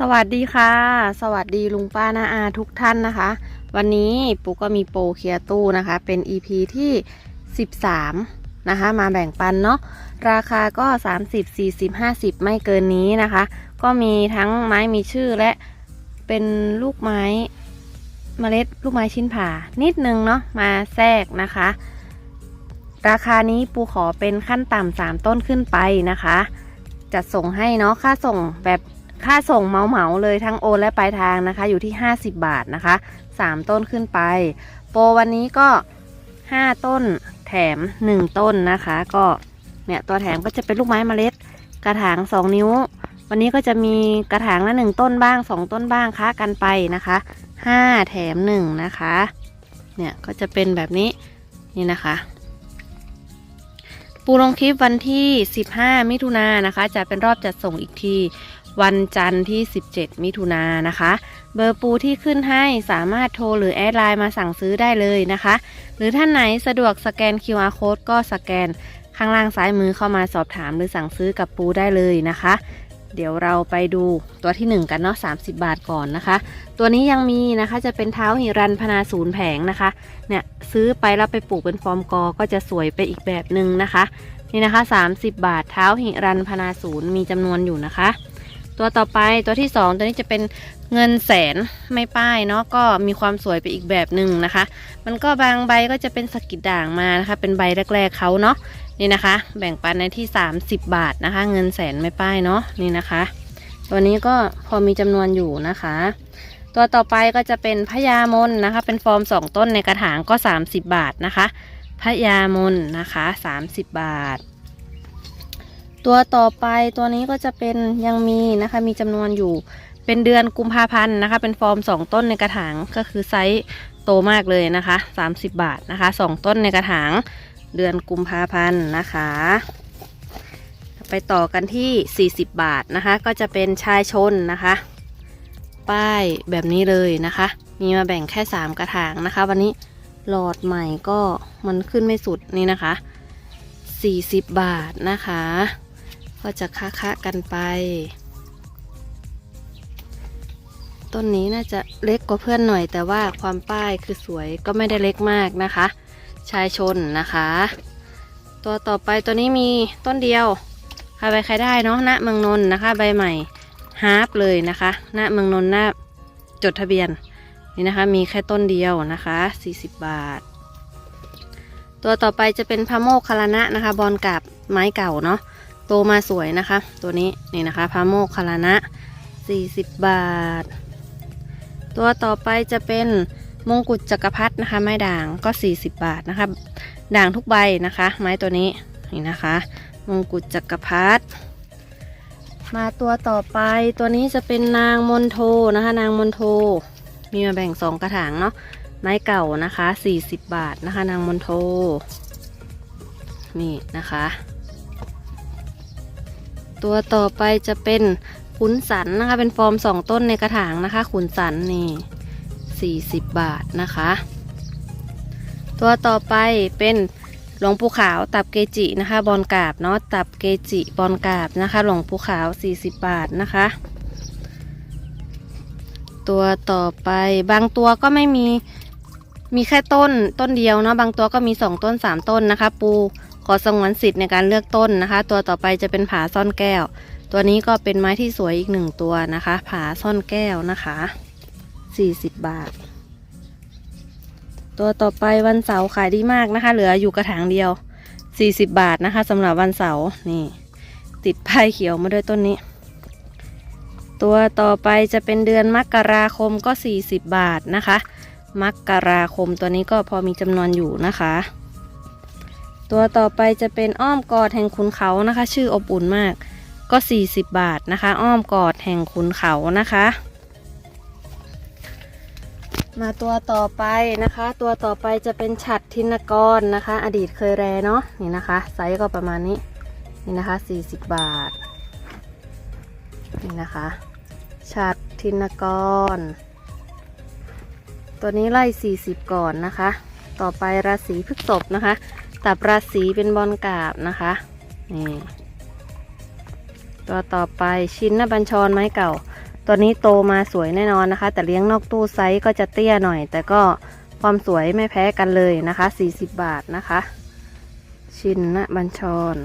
สวัสดีค่ะ สวัสดีลุงป้านาอาทุกท่านนะคะ วันนี้ปุ๊กก็มีโปรเคลียร์ตู้นะคะ เป็น EP ที่ 13 นะคะ มาแบ่งปันเนาะราคาก็ 30 40 50 ไม่เกินนี้นะคะ ก็มีทั้งไม้มีชื่อและเป็นลูกไม้เมล็ดลูกไม้ชิ้นผ่านิดนึงเนาะมาแทรกนะคะ ราคานี้ปูขอเป็นขั้นต่ำสามต้นขึ้นไปนะคะ จัดส่งให้เนาะค่าส่งแบบ ค่าส่งเหมาเหมาเลยทั้งโอนและปลายทางนะคะ อยู่ที่ 50 บาทนะคะ 3 ต้นขึ้นไป โปรวันนี้ก็ 5 ต้นแถม 1 ต้นนะคะ ก็เนี่ยตัวแถมก็จะเป็นลูกไม้เมล็ด กระถาง 2 นิ้ว วันนี้ก็จะมีกระถางละ 1 ต้นบ้าง 2 ต้นบ้างค้ากันไปนะคะ 5 แถม 1 นะคะ เนี่ยก็จะเป็นแบบนี้นี่นะคะปูลงคลิปวันที่ 15 มิถุนายนนะคะ จะเป็นรอบจัดส่งอีกที วันจันทร์ที่ 17 มิถุนายนนะคะ เบอร์ปูที่ขึ้นให้สามารถโทรหรือแอดไลน์มาสั่งซื้อได้เลยนะคะ หรือท่านไหนสะดวกสแกน QR code ก็สแกนข้างล่างซ้ายมือเข้ามาสอบถามหรือสั่งซื้อกับปูได้เลยนะคะ เดี๋ยวเราไปดูตัวที่ 1 กันเนาะ30 บาทก่อนนะคะ ตัวนี้ยังมีนะคะจะเป็นเท้าหิรันพนาศูนย์แผงนะคะ เนี่ยซื้อไปแล้วไปปลูกเป็นฟอร์มกอ ก็จะสวยไปอีกแบบหนึ่งนะคะ นี่นะคะ 30 บาทเท้าหิรันพนาศูนย์มีจำนวนอยู่นะคะ ตัวต่อไปตัวที่ 2 ตัวนี้จะเป็นเงินแสนไม่ป้ายเนาะก็มีความสวยไปอีกแบบหนึ่งนะคะ มันก็บางใบก็จะเป็นสกิดด่างมานะคะ เป็นใบแรกๆเขาเนาะนี่นะคะ แบ่งปันในที่ 30 บาทนะคะ เงินแสนไม่ป้ายเนาะนี่นะคะ ตัวนี้ก็พอมีจำนวนอยู่นะคะ ตัวต่อไปก็จะเป็นพญามนนะคะ เป็นฟอร์ม 2 ต้นในกระถางก็ 30 บาทนะคะพญามนนะคะ 30 บาท ตัวต่อไปตัวนี้ก็จะเป็นยังมีนะคะ มีจำนวนอยู่เป็นเดือนกุมภาพันธ์นะคะ เป็นฟอร์ม 2 ต้นในกระถางก็คือไซส์โตมากเลยนะคะ 30 บาทนะคะ 2 ต้นในกระถางเดือนกุมภาพันธ์นะคะ ไปต่อกันที่ 40 บาทนะคะ ก็จะเป็นชายชนนะคะ ป้ายแบบนี้เลยนะคะ มีมาแบ่งแค่ 3 กระถางนะคะ วันนี้หลอดใหม่ก็มันขึ้นไม่สุดนี่นะคะ 40 บาทนะคะ ก็จะค้าค้าๆกันไป ต้นนี้น่าจะเล็กกว่าเพื่อนหน่อย แต่ว่าความป้ายคือสวยก็ไม่ได้เล็กมากนะคะ ชายชนนะคะ ตัวต่อไปตัวนี้มีต้นเดียวใครไปใครได้เนาะณเมืองนนท์นะคะ ใบใหม่ฮาร์ปเลยนะคะณเมืองนนท์หน้าจดทะเบียนนี่นะคะมีแค่ต้นเดียวนะคะ 40 บาท ตัวต่อไปจะเป็นพระโมคคัลลานะนะคะ บอลกับไม้เก่าเนาะ โตมาสวยนะคะ ตัวนี้นี่นะคะพระโมคคัลานะ 40 บาท ตัวต่อไปจะเป็นมงกุฎจักรพรรดินะคะ ไม้ด่างก็ 40 บาทนะคะ ด่างทุกใบนะคะ ไม้ตัวนี้นี่นะคะ มงกุฎจักรพรรดิมาตัวต่อไปตัวนี้จะเป็นนางมนโทนะคะ นางมนโท มีมาแบ่งสองกระถางเนาะไม้เก่านะคะ 40 บาทนะคะ นางมนโทนี่นะคะ ตัวต่อไปจะเป็นขุนสันนะคะ เป็นฟอร์มสองต้นในกระถางนะคะ ขุนสันนี่ 40 บาทนะคะ ตัวต่อไปเป็นหลวงปู่ขาวตับเกจินะคะ บอลกาบเนาะตับเกจิบอลกาบนะคะ หลวงปู่ขาว 40 บาทนะคะ ตัวต่อไปบางตัวก็ไม่มีมีแค่ต้นต้นเดียวเนาะบางตัวก็มีสองต้นสามต้นนะคะ ปู ขอสงวนสิทธิ์ในการเลือกต้นนะคะ ตัวต่อไปจะเป็นผาซ่อนแก้ว ตัวนี้ก็เป็นไม้ที่สวยอีกหนึ่งตัวนะคะ ผาซ่อนแก้วนะคะ 40 บาท ตัวต่อไปวันเสาร์ขายดีมากนะคะ เหลืออยู่กระถางเดียว 40 บาทนะคะสำหรับวันเสาร์นี่ ติดป้ายเขียวมาด้วยต้นนี้ ตัวต่อไปจะเป็นเดือนมกราคมก็ 40 บาทนะคะมกราคมตัวนี้ก็พอมีจำนวนอยู่นะคะ ตัวต่อไปจะเป็นอ้อมกอดแห่งขุนเขานะคะ ชื่ออบอุ่นมาก ก็ 40 บาทนะคะ อ้อมกอดแห่งขุนเขานะคะ มาตัวต่อไปนะคะ ตัวต่อไปจะเป็นฉัดทินกรนะคะ อดีตเคยแรเนาะนี่นะคะไซส์ก็ประมาณนี้นี่นะคะ 40 บาทนี่นะคะฉัดทินกร ตัวนี้ไล่ 40 ก่อนนะคะ ต่อไปราศีพฤษภนะคะ ตับราศีเป็นบอลกาบนะคะนี่ตัวต่อไปชิ้นนบัญชรไม้เก่า ตัวนี้โตมาสวยแน่นอนนะคะ แต่เลี้ยงนอกตู้ไซส์ก็จะเตี้ยหน่อย แต่ก็ความสวยไม่แพ้กันเลยนะคะ 40 บาทนะคะ ชิ้นนะบัญชร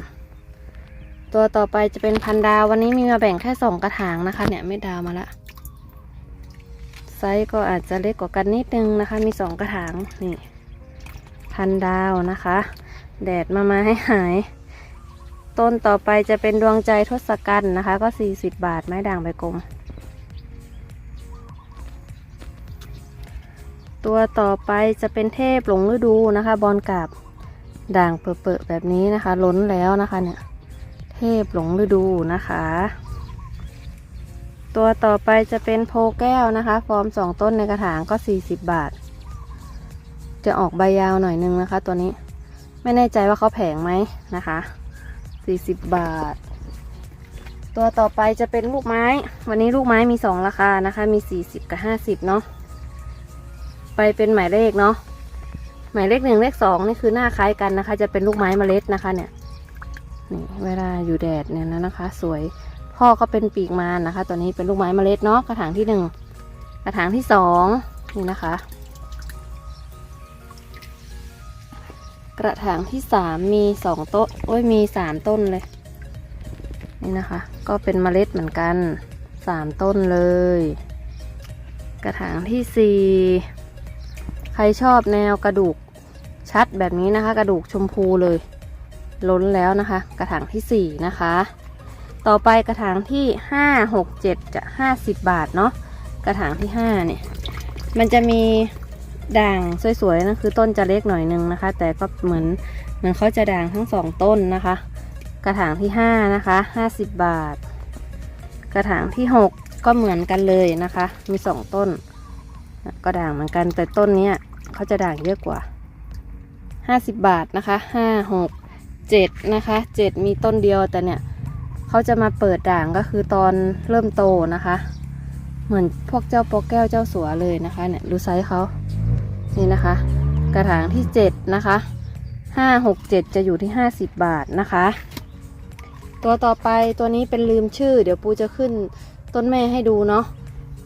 ตัวต่อไปจะเป็นพันดาววันนี้มีมาแบ่งแค่สองกระถางนะคะ เนี่ยไม่ดาวมาละไซส์ก็อาจจะเล็กกว่ากันนิดนึงนะคะ มีสองกระถางนี่พันดาวนะคะ แดดมามาให้หาย ต้นต่อไปจะเป็นดวงใจทศกัณฐ์นะคะ ก็ 40 บาทไม้ด่างใบกลม ตัวต่อไปจะเป็นเทพหลงฤดูนะคะ บอลกาบด่างเปื่อๆแบบนี้นะคะ ล้นแล้วนะคะเนี่ย เทพหลงฤดูนะคะ ตัวต่อไปจะเป็นโพแก้วนะคะ ฟอร์มสองต้นในกระถางก็ 40 บาท จะออกใบยาวหน่อยนึงนะคะตัวนี้ ไม่แน่ใจว่าเขาแผงไหมนะคะ 40 บาท ตัวต่อไปจะเป็นลูกไม้ วันนี้ลูกไม้มี 2 ราคานะคะ มี 40 กับ 50 เนาะ ไปเป็นหมายเลขเนาะ หมายเลขหนึ่งเลขสองนี่คือหน้าคล้ายกันนะคะ จะเป็นลูกไม้เมล็ดนะคะเนี่ย นี่เวลาอยู่แดดเนี่ยนะนะคะ สวย พ่อก็เป็นปีกมารนะคะ ตัวนี้เป็นลูกไม้เมล็ดเนาะ กระถางที่หนึ่งกระถางที่สองนี่นะคะ กระถางที่สามมีสองต้นโอ้ยมีสามต้นเลย นี่นะคะ ก็เป็นเมล็ดเหมือนกันสามต้นเลย กระถางที่สี่ใครชอบแนวกระดูกชัดแบบนี้นะคะ กระดูกชมพูเลย ล้นแล้วนะคะ กระถางที่สี่นะคะ ต่อไปกระถางที่ห้าหกเจ็ดจะห้าสิบบาทเนาะกระถางที่ห้าเนี่ยมันจะมี ด่างสวยๆนะคือต้นจะเล็กหน่อยนึงนะคะ แต่ก็เหมือนเหมือนเขาจะด่างทั้งสองต้นนะคะ กระถางที่ห้านะคะห้าสิบบาท กระถางที่หกก็เหมือนกันเลยนะคะ มีสองต้น ก็ด่างเหมือนกันแต่ต้นนี้เขาจะด่างเยอะกว่าห้าสิบบาทนะคะห้าหกเจ็ดนะคะเจ็ดมีต้นเดียวแต่เนี่ยเขาจะมาเปิดด่างก็คือตอนเริ่มโตนะคะ เหมือนพวกเจ้าปอแก้วเจ้าสัวเลยนะคะเนี่ยดูไซส์เขา นี่นะคะ กระถางที่เจ็ดนะคะห้าหกเจ็ดจะอยู่ที่ห้าสิบบาทนะคะ ตัวต่อไปตัวนี้เป็นลืมชื่อ เดี๋ยวปูจะขึ้นต้นแม่ให้ดูเนาะ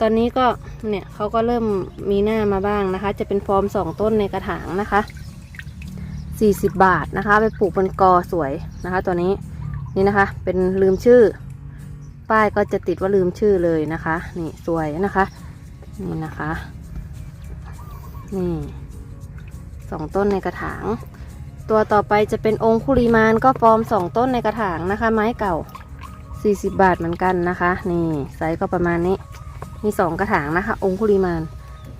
ตอนนี้ก็เนี่ยเขาก็เริ่มมีหน้ามาบ้างนะคะ จะเป็นฟอร์มสองต้นในกระถางนะคะสี่สิบบาทนะคะ ไปปลูกบนกอสวยนะคะ ตัวนี้นี่นะคะ เป็นลืมชื่อ ป้ายก็จะติดว่าลืมชื่อเลยนะคะ นี่สวยนะคะ นี่นะคะ นี่สองต้นในกระถาง ตัวต่อไปจะเป็นองคุลิมานก็ฟอร์มสองต้นในกระถางนะคะ ไม้เก่า 40 บาทเหมือนกันนะคะ นี่ไซส์ก็ประมาณนี้ มีสองกระถางนะคะ องคุลิมาน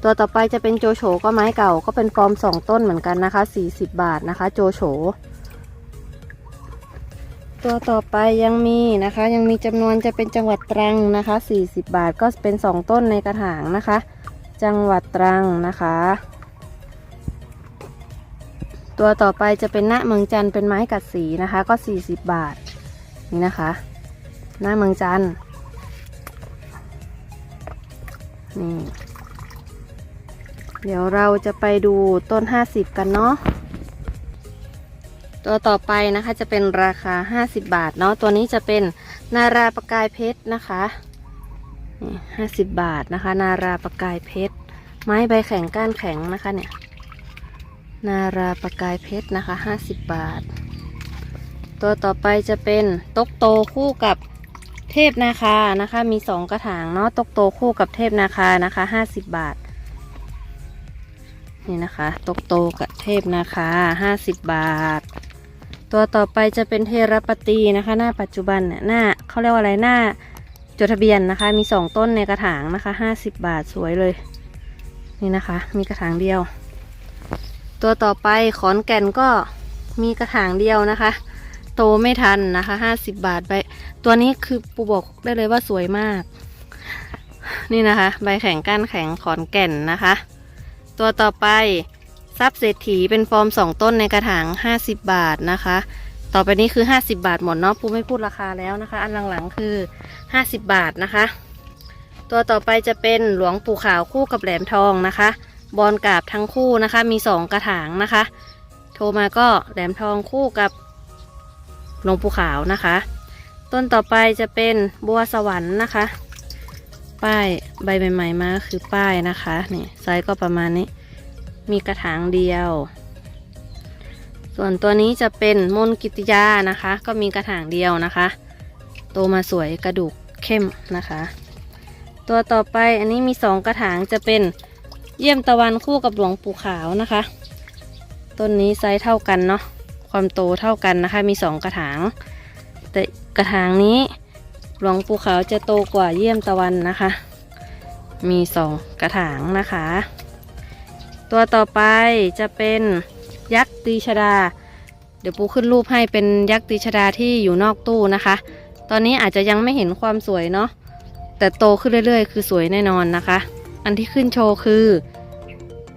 ตัวต่อไปจะเป็นโจโฉก็ไม้เก่าก็เป็นฟอร์มสองต้นเหมือนกันนะคะ 40 บาทนะคะ โจโฉตัวต่อไปยังมีนะคะยังมีจำนวนจะเป็นจังหวัดตรังนะคะ 40 บาทก็เป็น 2 ต้นในกระถางนะคะ จังหวัดตรังนะคะ ตัวต่อไปจะเป็นหน้าเมืองจันทร์เป็นไม้กัดสีนะคะ ก็ 40 บาท นี่นะคะ หน้าเมืองจันทร์นี่เดี๋ยวเราจะไปดูต้น 50 กันเนาะตัวต่อไปนะคะจะเป็นราคา 50 บาทเนาะตัวนี้จะเป็นนาราประกายเพชรนะคะ นี่50บบาทนะคะ นาราประกายเพชร ไม้ใบแข็งก้านแข็งนะคะเนี่ย นาราประกายเพชรนะคะ50บบาท ตัวต่อไปจะเป็นตกโตคู่กับเทพนาคานะคะ มี2กระถางเนาะตกโตคู่กับเทพนาคานะคะ50บบาท นี่นะคะ ตกโตกับเทพนาคา50บาท ตัวต่อไปจะเป็นเทรปตีนะคะ หน้าปัจจุบันเนี่ยหน้าเขาเรียกว่าอะไรหน้า จดทะเบียนนะคะ มีสองต้นในกระถางนะคะห้าสิบบาทสวยเลย นี่นะคะ มีกระถางเดียว ตัวต่อไปขอนแก่นก็มีกระถางเดียวนะคะ โตไม่ทันนะคะห้าสิบบาทใบตัวนี้คือปูบอกได้เลยว่าสวยมาก นี่นะคะ ใบแข็งก้านแข็งขอนแก่นนะคะ ตัวต่อไปทรัพย์เศรษฐีเป็นฟอร์มสองต้นในกระถาง50บาทนะคะ ต่อไปนี้คือ 50 บาทหมดเนาะปูไม่พูดราคาแล้วนะคะ อันหลังๆคือ 50 บาทนะคะ ตัวต่อไปจะเป็นหลวงปู่ขาวคู่กับแหลมทองนะคะ บอลกราบทั้งคู่นะคะ มี 2 กระถางนะคะ โทรมาก็แหลมทองคู่กับหลวงปู่ขาวนะคะ ต้นต่อไปจะเป็นบัวสวรรค์นะคะ ป้ายใบใหม่ๆมาคือป้ายนะคะนี่ไซส์ก็ประมาณนี้ มีกระถางเดียว ส่วนตัวนี้จะเป็นมนกิติยานะคะ ก็มีกระถางเดียวนะคะ โตมาสวยกระดูกเข้มนะคะ ตัวต่อไปอันนี้มีสองกระถางจะเป็นเยี่ยมตะวันคู่กับหลวงปู่ขาวนะคะ ต้นนี้ไซส์เท่ากันเนาะความโตเท่ากันนะคะ มีสองกระถาง แต่กระถางนี้หลวงปู่ขาวจะโตกว่าเยี่ยมตะวันนะคะ มีสองกระถางนะคะ ตัวต่อไปจะเป็น ยักษ์ตีชดา เดี๋ยวปูขึ้นรูปให้เป็นยักษ์ตีชดาที่อยู่นอกตู้นะคะ ตอนนี้อาจจะยังไม่เห็นความสวยเนาะแต่โตขึ้นเรื่อย ๆ คือสวยแน่นอนนะคะ อันที่ขึ้นโชว์คือ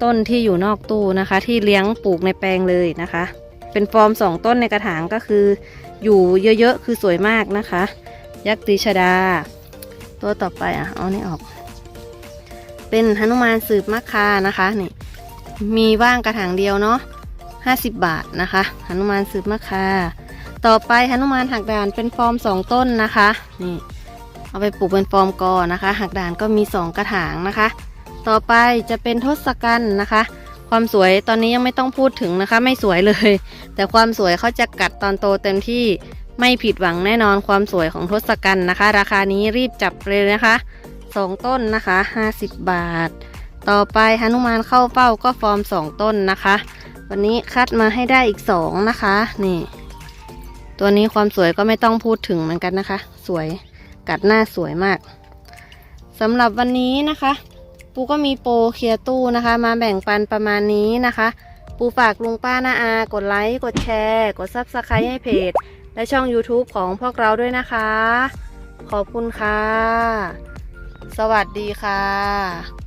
ต้นที่อยู่นอกตู้นะคะ ที่เลี้ยงปลูกในแปลงเลยนะคะ เป็นฟอร์มสองต้นในกระถางก็คือ อยู่เยอะๆคือสวยมากนะคะ ยักษ์ตีชดา ตัวต่อไปอะเอานี่ออก เป็นหนุมานสืบมะคานะคะนี่มีว่างกระถางเดียวเนาะ 50 บาทนะคะหนุมานสืบมะคาต่อไปหนุมานหักด่านเป็นฟอร์มสองต้นนะคะนี่เอาไปปลูกเป็นฟอร์มกอนะคะหักด่านก็มี 2 กระถางนะคะ ต่อไปจะเป็นทศกัณฐ์นะคะ ความสวยตอนนี้ยังไม่ต้องพูดถึงนะคะ ไม่สวยเลย แต่ความสวยเขาจะกัดตอนโตเต็มที่ไม่ผิดหวังแน่นอนความสวยของทศกัณฐ์นะคะ ราคานี้รีบจับเลยนะคะ 2 ต้นนะคะ 50 บาท ต่อไปหนุมานเข้าเป้าก็ฟอร์ม 2 ต้นนะคะ วันนี้คัดมาให้ได้อีก2นะคะ นี่ ตัวนี้ความสวยก็ไม่ต้องพูดถึงเหมือนกันนะคะ สวยกัดหน้าสวยมากสำหรับวันนี้นะคะ ปูก็มีโปรเคลียร์ตู้นะคะ มาแบ่งปันประมาณนี้นะคะ ปูฝากลุงป้าน้าอา กดไลค์ กดแชร์ กดซับสไครต์ให้เพจ และช่อง YouTube ของพวกเราด้วยนะคะ ขอบคุณค่ะ สวัสดีค่ะ